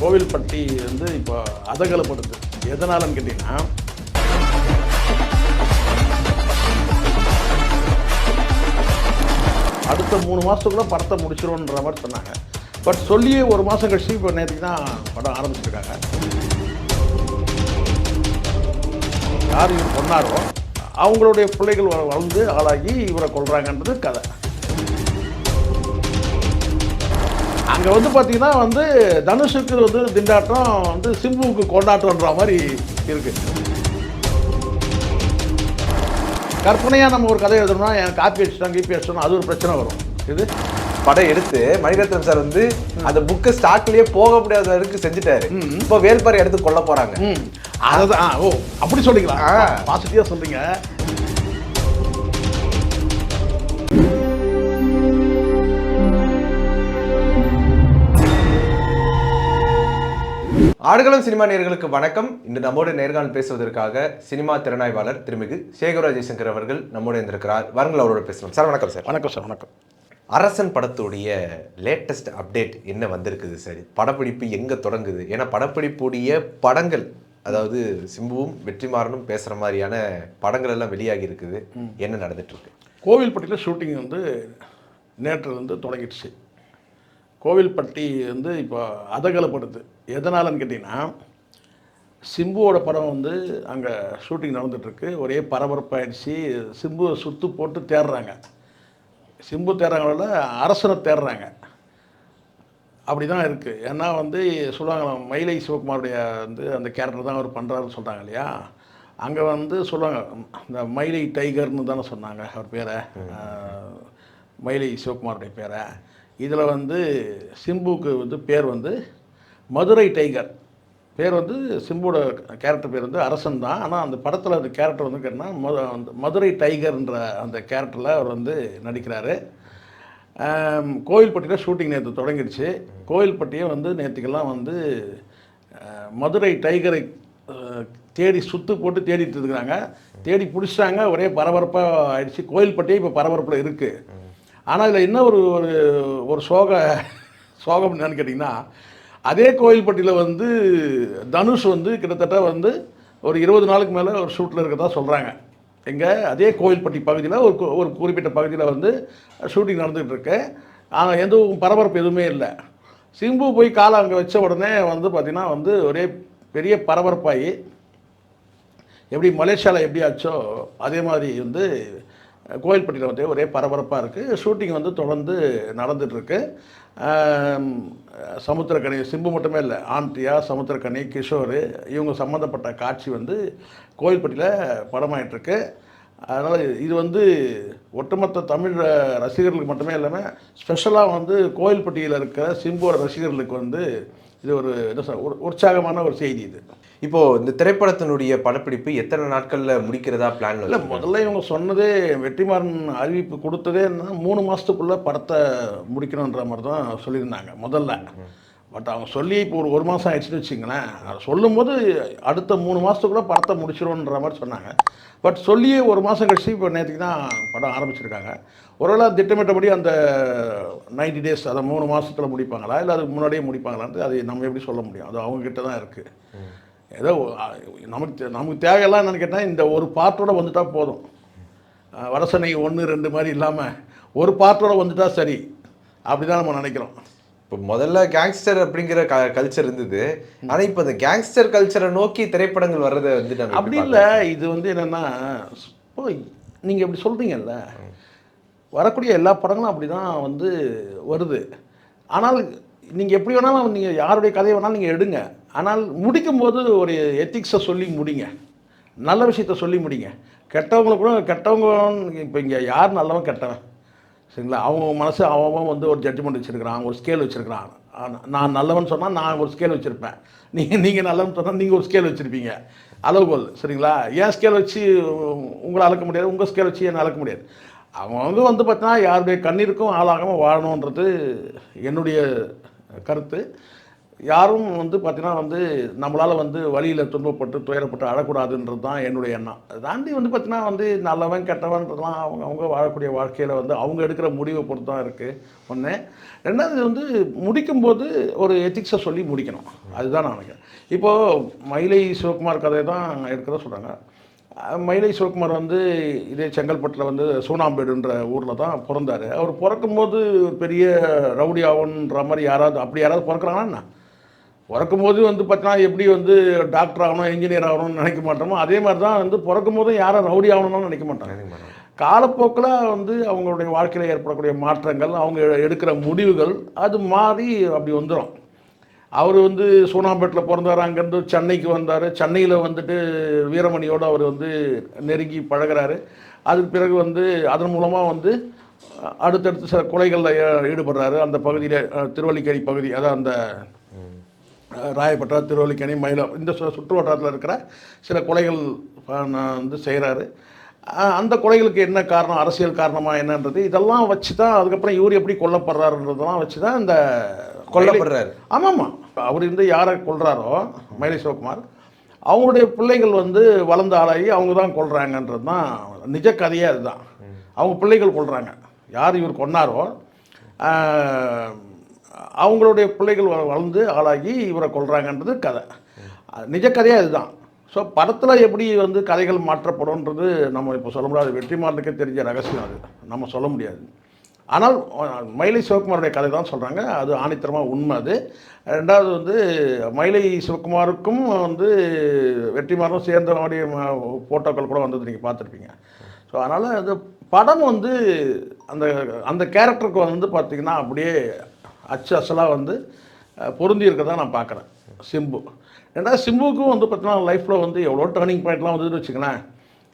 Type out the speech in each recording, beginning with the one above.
கோவில்பட்டி வந்து இப்போ அதகலப்படுது. எதனாலன்னு கேட்டிங்கன்னா அடுத்த மூணு மாதத்துக்குள்ளே படத்தை முடிச்சிடும்ன்ற மாதிரி சொன்னாங்க. பட் சொல்லியே ஒரு மாதம் கழிச்சு இப்போ நேற்றுக்கு தான் படம் ஆரம்பிச்சிருக்காங்க. யார் இவர் சொன்னாரோ அவங்களுடைய பிள்ளைகள் வளர்ந்து ஆளாகி இவரை கொள்கிறாங்கன்றது கதை. அங்கே வந்து பார்த்தீங்கன்னா வந்து தனுஷுக்கு வந்து திண்டாட்டம் வந்து சிம்புவுக்கு கொண்டாட்டம்ன்ற மாதிரி இருக்கு. கற்பனையாக நம்ம ஒரு கதை எழுதணும்னா என் காப்பி அடிச்சிட்டோம் கீப்பி அடிச்சிட்டோம் அது ஒரு பிரச்சனை வரும். இது? படம் எடுத்து மணிரத்னம் சார் வந்து அந்த புக்கு ஸ்டார்ட்லயே போக முடியாத வரைக்கும் செஞ்சுட்டாரு. இப்போ வேல்பாறை எடுத்து கொல்ல போறாங்க. அதுதான் ஓ அப்படி சொல்றீங்களா? ஆ. பாசிட்டிவாக சொல்றீங்க. ஆடுகளம் சினிமா நேயர்களுக்கு வணக்கம். இன்று நம்மோடு நேர்காணல் பேசுவதற்காக சினிமா திறனாய்வாளர் திருமிகு சேகரா ஜெய்சங்கர் அவர்கள் நம்மோடு இருந்திருக்கிறார் வாருங்கள் அவரோட பேசலாம். சார் வணக்கம் சார். வணக்கம் சார் வணக்கம். அரசன் படத்துடைய லேட்டஸ்ட் அப்டேட் என்ன வந்திருக்குது சார்? படப்பிடிப்பு எங்க தொடங்குது? ஏன்னா படப்பிடிப்புடைய படங்கள் அதாவது சிம்புவும் வெற்றிமாறனும் பேசுற மாதிரியான படங்கள் எல்லாம் வெளியாகி இருக்குது. என்ன நடந்துட்டு இருக்கு கோவில்பட்டியில் ஷூட்டிங் வந்து நேற்று வந்து தொடங்கிடுச்சு. கோவில்பட்டி வந்து இப்போ அதகலப்படுது. எதனாலன்னு கேட்டிங்கன்னா சிம்புவோட படம் வந்து அங்கே ஷூட்டிங் நடந்துகிட்ருக்கு ஒரே பரபரப்பாயிடுச்சு. சிம்புவை சுத்து போட்டு தேடுறாங்க. சிம்பு தேடுறாங்கள அரசனை தேடுறாங்க. அப்படி தான் இருக்குது ஏன்னா வந்து சொல்லுவாங்க மயிலை சிவகுமாருடைய வந்து அந்த கேரக்டர் தான் அவர் பண்ணுறாருன்னு சொல்கிறாங்க இல்லையா? அங்கே வந்து சொல்லுவாங்க இந்த மயிலை டைகர்னு தானே சொன்னாங்க அவர் பேரை. மயிலை சிவகுமாருடைய பேரை. இதில் வந்து சிம்புவுக்கு வந்து பேர் வந்து மதுரை டைகர். பேர் வந்து சிம்புவோட கேரக்டர் பேர் வந்து அரசன் தான். ஆனால் அந்த படத்தில் அந்த கேரக்டர் வந்து கேட்டால் அந்த மதுரை டைகர்ன்ற அந்த கேரக்டரில் அவர் வந்து நடிக்கிறாரு. ஆம், கோவில்பட்டியில் ஷூட்டிங் நேற்று தொடங்கிடுச்சு. கோவில்பட்டியை வந்து நேற்றுக்கெல்லாம் வந்து மதுரை டைகரை தேடி சுத்து போட்டு தேடிட்டு இருக்கிறாங்க. தேடி பிடிச்சிட்டாங்க ஒரே பரபரப்பாக ஆயிடுச்சு. கோவில்பட்டியே இப்போ பரபரப்பில் இருக்குது ஆனால் இதில் என்ன ஒரு ஒரு ஒரு சோக சோகம் என்னன்னு கேட்டிங்கன்னா அதே கோயில்பட்டியில் வந்து தனுஷ் வந்து கிட்டத்தட்ட வந்து ஒரு இருபது நாளுக்கு மேலே ஒரு ஷூட்டில் இருக்கிறதா சொல்கிறாங்க எங்கே அதே கோயில்பட்டி பகுதியில் ஒரு ஒரு குறிப்பிட்ட பகுதியில் வந்து ஷூட்டிங் நடந்துகிட்டு இருக்கு. ஆனால் எதுவும் பரபரப்பு எதுவுமே இல்லை. சிம்பு போய் காலை அங்கே வச்ச உடனே வந்து பார்த்திங்கன்னா வந்து ஒரே பெரிய பரபரப்பாகி எப்படி மலேசியாவில் எப்படி ஆச்சோ அதே மாதிரி வந்து கோயில்பட்டியில் வந்து ஒரே பரபரப்பாக இருக்குது ஷூட்டிங் வந்து தொடர்ந்து நடந்துகிட்ருக்கு சமுத்திரக்கனி சிம்பு மட்டுமே இல்லை ஆண்ட்ரியா சமுத்திரக்கனி கிஷோர் இவங்க சம்மந்தப்பட்ட காட்சி வந்து கோயில்பட்டியில் படமாயிட்டிருக்கு. அதனால் இது வந்து ஒட்டுமொத்த தமிழ் ரசிகர்களுக்கு மட்டுமே இல்லாமல் ஸ்பெஷலாக வந்து கோயில்பட்டியில் இருக்கிற சிம்புவோட ரசிகர்களுக்கு வந்து இது ஒரு என்ன சொல்ல ஒரு உற்சாகமான ஒரு செய்தி இது. இப்போ இந்த திரைப்படத்தினுடைய படப்பிடிப்பு எத்தனை நாட்கள்ல முடிக்கிறதா பிளான் இல்லை முதல்ல இவங்க சொன்னதே வெற்றிமாறன் அறிவிப்பு கொடுத்ததே என்னன்னா மூணு மாதத்துக்குள்ளே படத்தை முடிக்கணுன்ற மாதிரி தான் சொல்லியிருந்தாங்க முதல்ல. பட் அவங்க சொல்லி இப்போ ஒரு ஒரு மாதம் ஆயிடுச்சுன்னு வச்சுங்களேன் அதை சொல்லும்போது அடுத்த மூணு மாதத்துக்குள்ளே படத்தை முடிச்சிடும்ன்ற மாதிரி சொன்னாங்க. பட் சொல்லியே ஒரு மாதம் கழிச்சு இப்போ நேற்றுக்கு தான் படம் ஆரம்பிச்சிருக்காங்க. ஒருவேளை திட்டமிட்டபடி அந்த 90 டேஸ் அதை மூணு மாதத்தில் முடிப்பாங்களா? இல்லை அதுக்கு முன்னாடியே முடிப்பாங்களான்ட்டு அது நம்ம எப்படி சொல்ல முடியும்? அது அவங்கக்கிட்ட தான் இருக்குது ஏதோ நமக்கு தே- நமக்கு தேவையெல்லாம் என்னென்னு கேட்டால் இந்த ஒரு பார்ட்டோட வந்துட்டால் போதும். அஹ், வடசனை ஒன்று ரெண்டு மாதிரி இல்லாமல் ஒரு பார்ட்டோட வந்துட்டால் சரி. அப்படி தான் நம்ம நினைக்கிறோம். இப்போ முதல்ல கேங்ஸ்டர் அப்படிங்கிற கல்ச்சர் இருந்தது. ஆனா இப்போ இந்த கேங்ஸ்டர் கல்ச்சரை நோக்கி திரைப்படங்கள் வர்றதை வந்து அப்படி இல்லை. இது வந்து என்னென்னா இப்போ நீங்கள் இப்படி சொல்கிறீங்கல்ல வரக்கூடிய எல்லா படங்களும் அப்படி தான் வந்து வருது. ஆனால் நீங்கள் எப்படி வேணாலும் நீங்கள் யாருடைய கதையை வேணாலும் நீங்கள் எடுங்க. ஆனால் முடிக்கும்போது ஒரு எத்திக்ஸை சொல்லி முடிங்க. நல்ல விஷயத்த சொல்லி முடிங்க. கெட்டவங்களை கூட கெட்டவங்க இப்போ இங்கே யார் நல்லவன் கெட்டவன்? சரிங்களா? அவங்க மனசு அவன் வந்து ஒரு ஜட்ஜ்மெண்ட் வச்சுருக்கிறான் ஒரு ஸ்கேல் வச்சுருக்கிறான். நான் நல்லவன் சொன்னால் நான் ஒரு ஸ்கேல் வச்சுருப்பேன். நீங்கள் நீங்கள் நல்லவன் சொன்னால் நீங்கள் ஒரு ஸ்கேல் வச்சுருப்பீங்க. அளவுகோல் சரிங்களா? ஏன் ஸ்கேல் வச்சு உங்களை அளக்க முடியாது? உங்கள் ஸ்கேல் வச்சு என்னை அளக்க முடியாது. அவன் வந்து வந்து பார்த்தீங்கன்னா யாருடைய கண்ணீருக்கும் ஆளாகாமல் வாழணுன்றது என்னுடைய கருத்து. யாரும் வந்து பார்த்தீங்கன்னா வந்து நம்மளால் வந்து வழியில் துன்பப்பட்டு துயரப்பட்டு அழக்கூடாதுன்றது தான் என்னுடைய எண்ணம். தாண்டி வந்து பார்த்தீங்கன்னா வந்து நல்லவன் கெட்டவன்றதுலாம் அவங்க அவங்க வாழக்கூடிய வாழ்க்கையில் வந்து அவங்க எடுக்கிற முடிவை பொறுத்து தான் இருக்குது ஒன்று ரெண்டாவது வந்து முடிக்கும்போது ஒரு எத்திக்ஸை சொல்லி முடிக்கணும். அதுதான் நான் நினைக்கிறேன். இப்போது மயிலை சிவகுமார் கதை தான் எடுக்கிறத சொல்கிறாங்க மயிலை சிவகுமார் வந்து இதே செங்கல்பட்டில் வந்து சூனாம்பேடுன்ற ஊரில் தான் பிறந்தார். அவர் பிறக்கும்போது பெரிய ரவுடி ஆகணுன்ற மாதிரி யாராவது அப்படி யாராவது பிறக்கிறாங்கன்னா என்ன பிறக்கும்போது வந்து பார்த்தீங்கன்னா எப்படி வந்து டாக்டர் ஆகணும் இன்ஜினியர் ஆகணும்னு நினைக்க மாட்டோமோ அதே மாதிரி தான் வந்து பிறக்கும் போதும் யாரும் ரவுடி ஆகணும்னு நினைக்க மாட்டாங்க. காலப்போக்கில் வந்து அவங்களுடைய வாழ்க்கையில் ஏற்படக்கூடிய மாற்றங்கள் அவங்க எடுக்கிற முடிவுகள் அது மாறி அப்படி வந்துடும் அவர் வந்து சூனாம்பேட்டில் பிறந்தார் அங்கேருந்து சென்னைக்கு வந்தார். சென்னையில் வந்துட்டு வீரமணியோடு அவர் வந்து நெருங்கி பழகுறாரு. அதுக்கு பிறகு வந்து அதன் மூலமாக வந்து அடுத்தடுத்து சில கொலைகளில் ஈடுபடுறாரு. அந்த பகுதியில் திருவல்லிக்கேணி பகுதி அதான் அந்த ராயப்பட்டா திருவல்லிக்கேணி மயிலம் இந்த சுற்று வட்டாரத்தில் இருக்கிற சில கொலைகள் வந்து செய்கிறாரு அந்த கொலைகளுக்கு என்ன காரணம் அரசியல் காரணமாக என்னன்றது இதெல்லாம் வச்சு தான் அதுக்கப்புறம் இவர் எப்படி கொல்லப்படுறாருன்றதெல்லாம் வச்சு தான் இந்த கொல்லப்படுறாரு. ஆமாம்மா அவர் இருந்து யாரை கொல்றாரோ மயிலை சிவகுமார் அவங்களுடைய பிள்ளைகள் வந்து வளர்ந்த ஆளாகி அவங்க தான் கொல்றாங்கன்றது தான் நிஜ கதையே அதுதான். அவங்க பிள்ளைகள் கொல்றாங்க. யார் இவர் கொன்னாரோ அவங்களுடைய பிள்ளைகள் வளர்ந்து ஆளாகி இவரை கொள்கிறாங்கன்றது கதை. நிஜ கதையே அதுதான் ஸோ படத்தில் எப்படி வந்து கதைகள் மாற்றப்படும்ன்றது நம்ம இப்போ சொல்ல முடியாது. வெற்றிமாறனுக்கே தெரிஞ்ச ரகசியம் அது. நம்ம சொல்ல முடியாது. ஆனால் மயிலை சிவகுமாருடைய கதை தான் சொல்கிறாங்க அது ஆணித்தரமாக உண்மை அது. ரெண்டாவது வந்து மயிலை சிவகுமாருக்கும் வந்து வெற்றிமாறனும் சேர்ந்த மாதிரி ஃபோட்டோக்கள் கூட வந்தது நீங்கள் பார்த்துருப்பீங்க. ஸோ அதனால் அந்த படம் வந்து அந்த அந்த கேரக்டருக்கு வந்து பார்த்திங்கன்னா அப்படியே அச்சு அசலாக வந்து பொருந்தி இருக்கறதா நான் பார்க்குறேன். சிம்பு. ரெண்டாவது சிம்புவுக்கும் வந்து பார்த்தீங்கன்னா லைஃப்பில் வந்து எவ்வளோ டேர்னிங் பாயிண்ட்லாம் வந்ததுன்னு வச்சுங்களேன்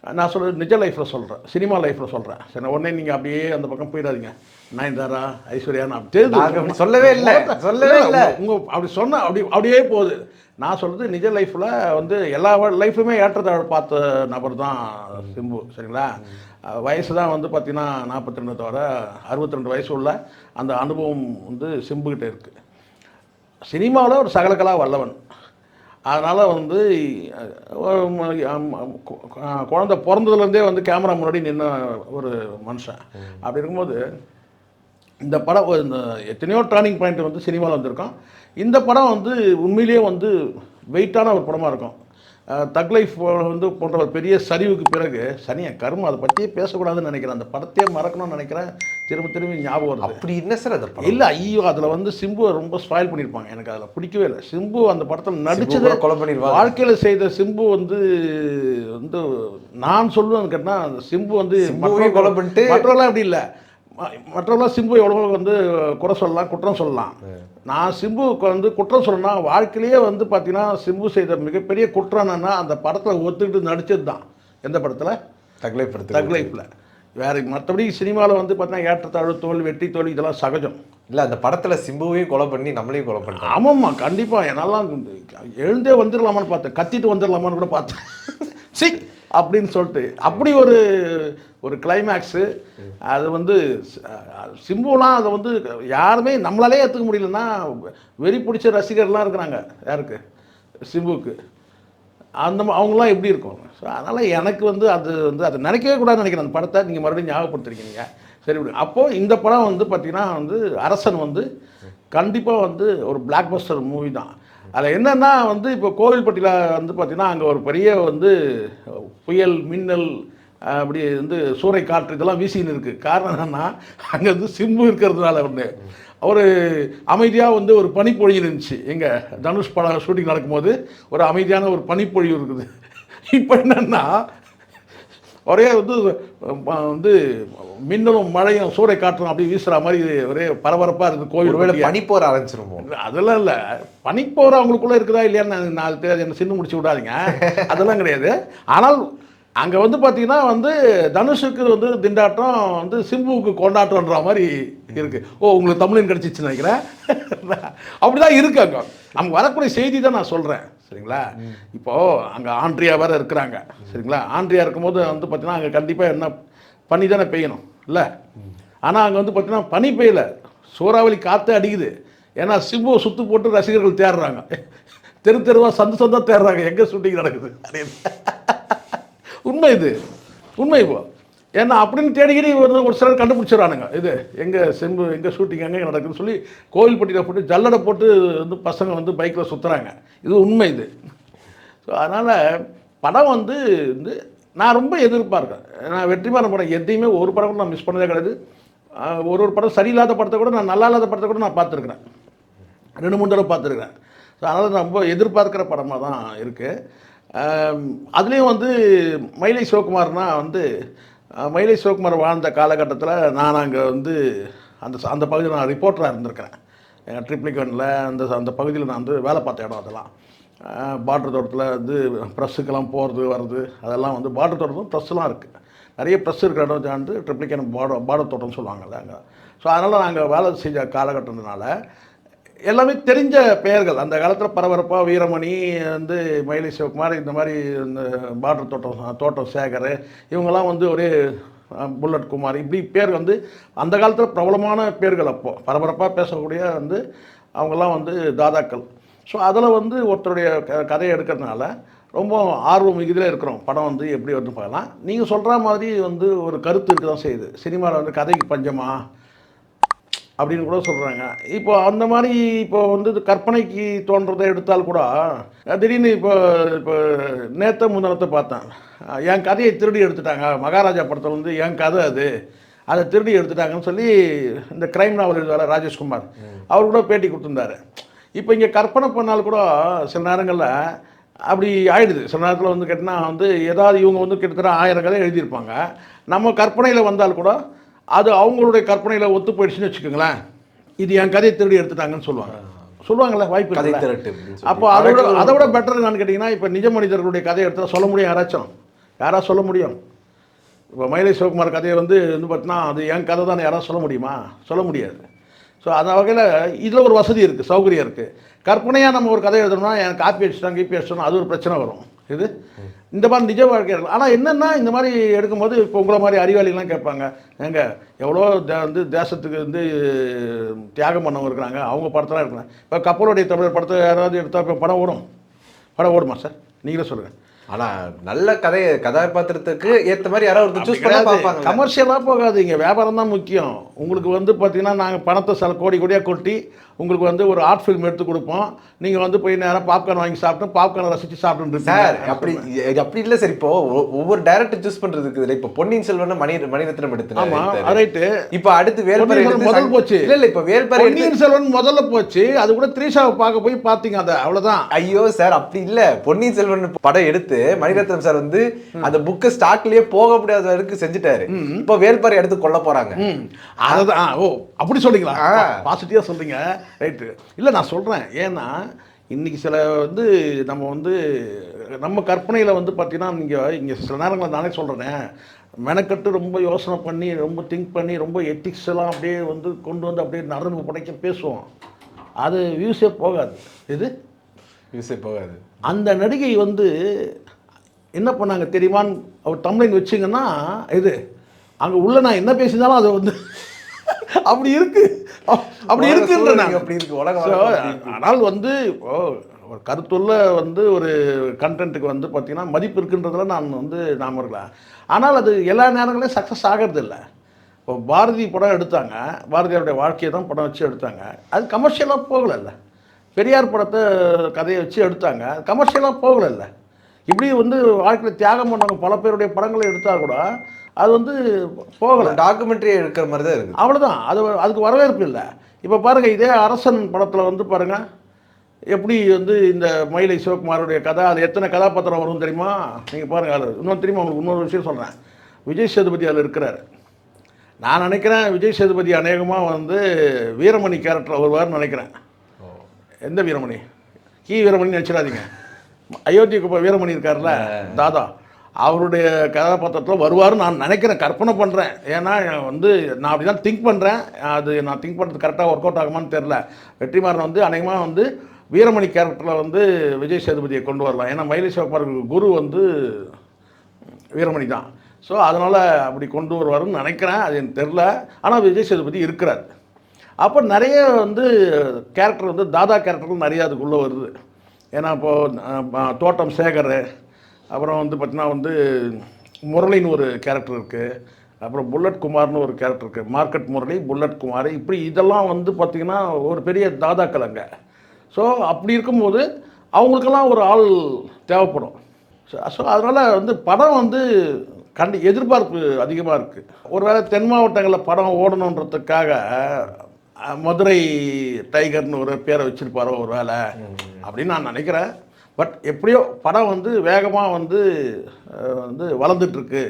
நான் சொல்கிறது நிஜ லைஃப்பில் சொல்கிறேன் சினிமா லைஃப்பில் சொல்கிறேன் சரி உடனே நீங்கள் அப்படியே அந்த பக்கம் போயிடாதீங்க. நயன்தாரா ஐஸ்வர்யா நான் அப்படி சொல்லவே இல்ல. சொல்லவே இல்ல. உங்க அப்படி சொன்ன அப்படி அப்படியே போகுது. நான் சொல்கிறது நிஜ லைஃப்பில் வந்து எல்லா லைஃப்லையுமே ஏற்றத்தாழ் பார்த்த நபர் தான் சிம்பு சரிங்களா? வயசு தான் வந்து பார்த்தீங்கன்னா நாற்பத்தி ரெண்டு தவிர அறுபத்தி ரெண்டு வயசு உள்ள அந்த அனுபவம் வந்து சிம்புக்கிட்ட இருக்குது சினிமாவில் ஒரு சகலகலா வல்லவன். அதனால் வந்து குழந்தை பிறந்ததுலேருந்தே வந்து கேமரா முன்னாடி நின்ன ஒரு மனுஷன். அப்படி இருக்கும்போது இந்த படம் இந்த எத்தனையோ டேர்னிங் பாயிண்ட் வந்து சினிமாவில் வந்திருக்கோம் இந்த படம் வந்து உண்மையிலேயே வந்து வெயிட்டான ஒரு படமாக இருக்கும். அஹ், தக் லைஃப் வந்து போன்ற ஒரு பெரிய சரிவுக்கு பிறகு சனிய கருமம் அதை பற்றியே பேசக்கூடாதுன்னு நினைக்கிறேன். அந்த படத்தையே மறக்கணும்னு நினைக்கிறேன். திரும்ப திரும்பி ஞாபகம் வருது. அப்படி என்ன சார் படம்? இல்லை ஐயோ அதில் வந்து சிம்புவை ரொம்ப ஸ்பாயில் பண்ணியிருப்பாங்க எனக்கு அதில் பிடிக்கவே இல்லை. சிம்பு அந்த படத்தில் நடிச்சது கொலை பண்ணிடுவாங்க. வாழ்க்கையில் செய்த சிம்பு வந்து வந்து நான் சொல்லுவேன் கேட்டால் அந்த சிம்பு வந்து கொலை பண்ணிட்டு- மற்றவெல்லாம் அப்படி இல்லை. மற்றவெல்லாம் சிம்பு எவ்வளோ வந்து குறை சொல்லலாம் குற்றம் சொல்லலாம். நான் சிம்புவுக்கு வந்து குற்றம் சொல்லணும்னா வாழ்க்கையிலேயே வந்து பார்த்தீங்கன்னா சிம்பு செய்த மிகப்பெரிய குற்றம் என்னன்னா அந்த படத்தில் ஒத்துக்கிட்டு நடிச்சது தான் எந்த படத்தில்? தகலை படத்துல தக் லைஃப்பில் வேறு மற்றபடி சினிமாவில் வந்து பார்த்தீங்கன்னா ஏற்றத்தாழ்வு தோல் வெற்றி தோல் இதெல்லாம் சகஜம். இல்ல அந்த படத்துல சிம்புவையும் கொலை பண்ணி நம்மளையும் கொலை பண்ணிட்டாங்க. ஆமாம்மா கண்டிப்பாக என்னாலாம் எழுந்தே வந்துடலாமான்னு பார்த்தேன். கத்திட்டு வந்துடலாமான்னு கூட பார்த்தேன். சி! அப்படின்னு சொல்லிட்டு. அப்படி ஒரு ஒரு கிளைமேக்ஸு அது வந்து சிம்புலாம் அதை வந்து யாருமே நம்மளாலே ஏற்றுக்க முடியலன்னா வெறி பிடிச்ச ரசிகர்லாம் இருக்கிறாங்க யாருக்கு? சிம்புவுக்கு. அந்த அவங்களாம் எப்படி இருக்கும்? ஸோ அதனால் எனக்கு வந்து அது வந்து அதை நினைக்கவே கூடாதுன்னு நினைக்கிறேன். அந்த படத்தை நீங்கள் மறுபடியும் ஞாபகப்படுத்திருக்கீங்க. சரி விடு. அப்போது இந்த படம் வந்து பார்த்திங்கன்னா வந்து அரசன் வந்து கண்டிப்பாக வந்து ஒரு பிளாக் பஸ்டர் மூவி தான். அதில் என்னென்னா வந்து இப்போ கோவில்பட்டியில் வந்து பார்த்திங்கன்னா அங்கே ஒரு பெரிய வந்து புயல் மின்னல் அப்படி வந்து சூறை காற்று இதெல்லாம் வீசின்னு இருக்குது காரணம் என்னென்னா அங்கே வந்து சிம்பு இருக்கிறதுனால ஒன்று ஒரு அமைதியாக வந்து ஒரு பனிப்பொழிவு இருந்துச்சு. எங்க தனுஷ் படம் ஷூட்டிங் நடக்கும்போது ஒரு அமைதியான ஒரு பனிப்பொழிவு இருக்குது. இப்போ என்னன்னா ஒரே வந்து வந்து மின்னலும் மழையும் சூறை காற்றும் அப்படி வீசுகிற மாதிரி ஒரே பரபரப்பாக இருக்குது கோவில் ஒருவேளை பட்டியா. பனி போற ஆரம்பிச்சிருமோ? அதெல்லாம் இல்லை. பனிப்போர் அவங்களுக்குள்ள இருக்குதா இல்லையான்னு நான் தெரியாது. என்ன சின்ன முடிச்சு விடாதீங்க. அதெல்லாம் கிடையாது. ஆனால் அங்கே வந்து பார்த்தீங்கன்னா வந்து தனுஷுக்கு வந்து திண்டாட்டம் வந்து சிம்புவுக்கு கொண்டாட்டம்ன்ற மாதிரி இருக்குது ஓ உங்களுக்கு தமிழன் கிடச்சிச்சுன்னு நினைக்கிறேன். அப்படிதான் இருக்கு அங்கே. நமக்கு வரக்கூடிய செய்தி தான் நான் சொல்கிறேன் சரிங்களா? இப்போது அங்கே ஆண்ட்ரியா வேறு இருக்கிறாங்க. சரிங்களா? ஆண்ட்ரியா இருக்கும்போது வந்து பார்த்தீங்கன்னா அங்கே கண்டிப்பாக என்ன பனி தானே பெய்யணும். இல்லை? ஆனால் அங்கே வந்து பார்த்தீங்கன்னா பனி பெய்யல. சூறாவளி காற்று அடிக்குது. ஏன்னா சிம்புவை சுத்து போட்டு ரசிகர்கள் தேடுறாங்க தெரு தெருவாக சந்து சந்தாக தேடுறாங்க எங்கே ஷூட்டிங் நடக்குது? அப்படின்னு உண்மை இது. உண்மை இப்போ. ஏன்னா அப்படின்னு தேடிக்கிட்டு ஒரு ஒரு சிலர் கண்டுபிடிச்சிடறானுங்க. இது எங்கே செம்பு எங்கே ஷூட்டிங் எங்கே நடக்குதுன்னு சொல்லி கோவில்பட்டியில் போட்டு ஜல்லடை போட்டு வந்து பசங்க வந்து பைக்கில் சுற்றுறாங்க இது உண்மை இது. ஸோ அதனால் படம் வந்து வந்து நான் ரொம்ப எதிர்பார்க்கேன் நான் வெற்றிமாறன் படம் எதையுமே ஒரு படம் கூட நான் மிஸ் பண்ணதே கிடையாது. ஒரு ஒரு படம் சரியில்லாத படத்தை கூட நான் நல்லா இல்லாத படத்தை கூட நான் பார்த்துருக்குறேன். ரெண்டு மூணு தடவை பார்த்துருக்குறேன். ஸோ அதனால் ரொம்ப எதிர்பார்க்குற படமாக தான் இருக்குது அதுலேயும் வந்து மயிலை சிவகுமார்னா வந்து மயிலை சிவகுமார் வாழ்ந்த காலகட்டத்தில் நான் அங்கே வந்து அந்த அந்த பகுதியில் நான் ரிப்போர்ட்டராக இருந்திருக்கிறேன். எங்கள் ட்ரிப்ளிகனில் அந்த அந்த பகுதியில் நான் வந்து வேலை பார்த்த இடம் அதெல்லாம். பார்டர் தோட்டத்தில் வந்து ப்ரெஸ்ஸுக்கெல்லாம் போகிறது வர்றது அதெல்லாம் வந்து பார்டர் தோட்டத்தும் ப்ரெஸ்லாம் இருக்குது நிறைய ப்ரெஸ் இருக்கிற இடம் வந்து ட்ரிப்ளிகன் பார்டர் பார்டர் தோட்டம்னு சொல்லுவாங்கல்ல அங்கே. ஸோ அதனால் நாங்கள் வேலை செஞ்ச காலகட்டத்தினால எல்லாமே தெரிஞ்ச பெயர்கள். அந்த காலத்தில் பரபரப்பாக வீரமணி வந்து மயிலை சிவகுமார் இந்த மாதிரி இந்த பார்டர் தோட்டம் தோட்டம் சேகர் இவங்கெல்லாம் வந்து ஒரே புல்லட் குமார் இப்படி பேர் வந்து அந்த காலத்தில் பிரபலமான பேர்கள் அப்போது பரபரப்பாக பேசக்கூடிய வந்து அவங்கெல்லாம் வந்து தாதாக்கள். ஸோ அதில் வந்து ஒருத்தருடைய க கதையை எடுக்கிறதுனால ரொம்ப ஆர்வம் இதில் இருக்கிறோம். படம் வந்து எப்படி வந்து பார்க்கலாம். நீங்கள் சொல்கிற மாதிரி வந்து ஒரு கருத்து இருக்க தான் செய்யுது. சினிமாவில் வந்து கதைக்கு பஞ்சமாக அப்படின்னு கூட சொல்கிறாங்க இப்போ அந்த மாதிரி இப்போ வந்து இது கற்பனைக்கு தோன்றதை எடுத்தால் கூட திடீர்னு இப்போ இப்போ நேத்த முந்தினத்தை பார்த்தேன். என் கதையை திருடி எடுத்துட்டாங்க. மகாராஜா படத்தில் வந்து என் கதை அது. அதை திருடி எடுத்துட்டாங்கன்னு சொல்லி இந்த கிரைம் நாவல் எழுதுவார் ராஜேஷ்குமார் அவர் கூட பேட்டி கொடுத்துருந்தாரு. இப்போ இங்கே கற்பனை பண்ணால் கூட சில நேரங்களில் அப்படி ஆயிடுது. சில நேரத்தில் வந்து கேட்டினா வந்து ஏதாவது இவங்க வந்து கிட்டத்தட்ட ஆயிரம் கதை எழுதியிருப்பாங்க. நம்ம கற்பனையில் வந்தால் கூட அது அவங்களுடைய கற்பனையில் ஒத்து போயிடுச்சுன்னு வச்சுக்கோங்களேன். இது என் கதையை திருடி எடுத்துட்டாங்கன்னு சொல்லுவாங்க. சொல்லுவாங்கல்ல வாய்ப்பு கதை? திரட்டு. அப்போ அதை விட அதை விட பெட்டர் என்னன்னு கேட்டிங்கன்னா இப்போ நிஜ மனிதர்களுடைய கதையை எடுத்தால் சொல்ல முடியும் யாராச்சும். யாரா சொல்ல முடியும்? இப்போ மயிலை சிவகுமார் கதையை வந்து வந்து பார்த்தீங்கன்னா அது என் கதை தான் யாராவது சொல்ல முடியுமா? சொல்ல முடியாது. ஸோ அந்த வகையில் இதில் ஒரு வசதி இருக்குது சௌகரியம் இருக்குது கற்பனையாக நம்ம ஒரு கதை எழுதணும்னா எனக்கு காப்பி அடிச்சிட்டாங்க கீப்பி அடிச்சிட்டோம் அது ஒரு பிரச்சனை வரும். இது? இந்த மாதிரி நிஜ வாழ்க்கை ஆனால் என்னென்னா இந்த மாதிரி எடுக்கும்போது இப்போ உங்களை மாதிரி அறிவாளிகள்லாம் கேட்பாங்க. ஏங்க எவ்வளோ வந்து தேசத்துக்கு வந்து தியாகம் பண்ணவங்க இருக்கிறாங்க. அவங்க படத்தெல்லாம் இருக்கிறாங்க இப்போ கப்பலுடைய தமிழர் படத்தை யாராவது எடுத்தால் இப்போ படம் ஓடும்? படம் ஓடுமா சார்? நீங்களே சொல்லுங்கள் ஆனா நல்ல கதையை கதாபாத்திரத்துக்கு ஏத்த மாதிரி யாராவது ஒருத்தர் சூஸ் பண்ண பார்ப்பாங்க கமர்ஷியலாக போகாதீங்க. வியாபாரம் தான் முக்கியம். உங்களுக்கு வந்து பார்த்தீங்கன்னா நாங்கள் பணத்தை சில கோடி கோடியாக கொட்டி உங்களுக்கு வந்து ஒரு ஆர்ட் ஃபிலிம் எடுத்து கொடுப்போம். நீங்கள் வந்து போய் நேரம் பாப்கார்ன் வாங்கி சாப்பிட்டு பாப்கார்னை ரசித்து சாப்பிட்டு சார் அப்படி அப்படி இல்ல சார். இப்போ ஒவ்வொரு டைரக்டர் சூஸ் பண்றதுக்கு இல்லை இப்போ பொன்னியின் செல்வன் மணி மணிரத்னம் எடுத்து ரைட்டு இப்போ அடுத்து வேல்பாரி முதல் போச்சு. இல்ல இல்ல இப்போ வேல்பாரி பொன்னியின் செல்வன் முதல்ல போச்சு. அது கூட த்ரீஷாவை பார்க்க போய் பார்த்தீங்க அதை அவ்வளோதான் ஐயோ சார் அப்படி இல்ல. பொன்னியின் செல்வன் படம் எடுத்து மணிரத்னம் சார் வந்து அந்த புக்கு ஸ்டாக்லயே போக முடியாத வரைக்கும் செஞ்சுட்டாரு. இப்போ வேல்பாரி எடுத்து கொல்ல போறாங்க. அதுதான் ஓ அப்படி சொல்றீங்களா? ஆ. பாசிட்டிவாக சொல்றீங்க. ரைட்டு இல்லை நான் சொல்கிறேன் ஏன்னா இன்னைக்கு சில வந்து நம்ம வந்து நம்ம கற்பனையில் வந்து பார்த்தீங்கன்னா நீங்கள் இங்கே சில நேரங்களில் நானே சொல்கிறேனே மெனக்கட்டு ரொம்ப யோசனை பண்ணி ரொம்ப திங்க் பண்ணி ரொம்ப எத்திக்ஸ் எல்லாம் அப்படியே வந்து கொண்டு வந்து அப்படியே நரம்பு படைக்க பேசுவோம். அது வியூஸே போகாது. இது யூஸே போகாது. அந்த நடிகை வந்து என்ன பண்ணாங்க தெரியுமான்னு அவர் தமிழின் வச்சிங்கன்னா இது அங்கே உள்ள நான் என்ன பேசினாலும் அது வந்து அப்படி இருக்கு. அப்~ அப்படி இருக்குன்ற. அப்படி இருக்கு, உலக So, வழக்கம் அப்படி இருக்கு. ஆனால் வந்து ஒரு கருத்துள்ள வந்து ஒரு கண்டென்ட்டுக்கு வந்து பார்த்தீங்கன்னா மதிப்பு இருக்குன்றதுல நான் வந்து நாம் இருக்கலாம் ஆனால் அது எல்லா நேரங்களையும் சக்ஸஸ் ஆகிறது இல்லை இப்போ பாரதி படம் எடுத்தாங்க. பாரதியாருடைய வாழ்க்கையை தான் படம் வச்சு எடுத்தாங்க. அது கமர்ஷியலாக போகலைல்ல. பெரியார் படத்தை கதையை வச்சு எடுத்தாங்க. கமர்ஷியலாக போகலைல்ல. இப்படி வந்து வாழ்க்கையில் தியாகம் பண்ணவங்க பல பேருடைய படங்களை எடுத்தால் கூட அது வந்து போகலை. டாக்குமெண்ட்ரி எடுக்கிற மாதிரி தான் இருக்கு அவ்வளோதான் அது அதுக்கு வரவேற்பு இல்லை. இப்போ பாருங்கள் இதே அரசன் படத்தில் வந்து பாருங்கள் எப்படி வந்து இந்த மயிலை சிவகுமாருடைய கதை அது எத்தனை கதாபாத்திரம் வரும் தெரியுமா? நீங்கள் பாருங்கள் அது இன்னொன்று தெரியுமா? உங்களுக்கு இன்னொரு விஷயம் சொல்கிறேன் விஜய் சேதுபதி அதில் இருக்கிறார். நான் நினைக்கிறேன் விஜய் சேதுபதி அநேகமாக வந்து வீரமணி கேரக்டர் வருவார்னு நினைக்கிறேன். எந்த வீரமணி? கி வீரமணி நினச்சிடாதீங்க. அயோத்திக்கு இப்போ வீரமணி இருக்கார்ல தாதா. அவருடைய கதாபாத்திரத்தில் வருவார்னு நான் நினைக்கிறேன் கற்பனை பண்ணுறேன் ஏன்னா வந்து நான் அப்படி தான் திங்க் பண்ணுறேன் அது நான் திங்க் பண்ணுறது கரெக்டாக ஒர்க் அவுட் ஆகுமான்னு தெரில வெற்றிமாறன் வந்து அநேகமாக வந்து வீரமணி கேரக்டரில் வந்து விஜய் சேதுபதியை கொண்டு வரலாம் ஏன்னா மயிலை சிவப்பாருக்கு குரு வந்து வீரமணி தான். ஸோ அதனால் அப்படி கொண்டு வருவாருன்னு நினைக்கிறேன். அது எனக்கு தெரில ஆனால் விஜய் சேதுபதி இருக்கிறார். அப்போ நிறைய வந்து கேரக்டர் வந்து தாதா கேரக்டர்கள் நிறையா அதுக்குள்ளே வருது. ஏன்னா இப்போது தோட்டம் சேகர் அப்புறம் வந்து பார்த்தீங்கன்னா வந்து முரளின்னு ஒரு கேரக்டர் இருக்குது அப்புறம் புல்லட் குமார்னு ஒரு கேரக்டர் இருக்குது மார்க்கெட் முரளி புல்லட் குமார் இப்படி இதெல்லாம் வந்து பார்த்திங்கன்னா ஒரு பெரிய தாதாக்கள் அங்கே. ஸோ அப்படி இருக்கும்போது அவங்களுக்கெல்லாம் ஒரு ஆள் தேவைப்படும். ஸோ அதனால் வந்து படம் வந்து கண்டி எதிர்பார்ப்பு அதிகமாக இருக்குது ஒருவேளை தென் மாவட்டங்களில் படம் ஓடணுன்றதுக்காக மதுரை டைகர்னு ஒரு பேரை வச்சிருப்பாரோ ஒரு வேலை அப்படின்னு நான் நினைக்கிறேன். பட் எப்படியோ படம் வந்து வேகமாக வந்து வந்து வளர்ந்துட்டுருக்கு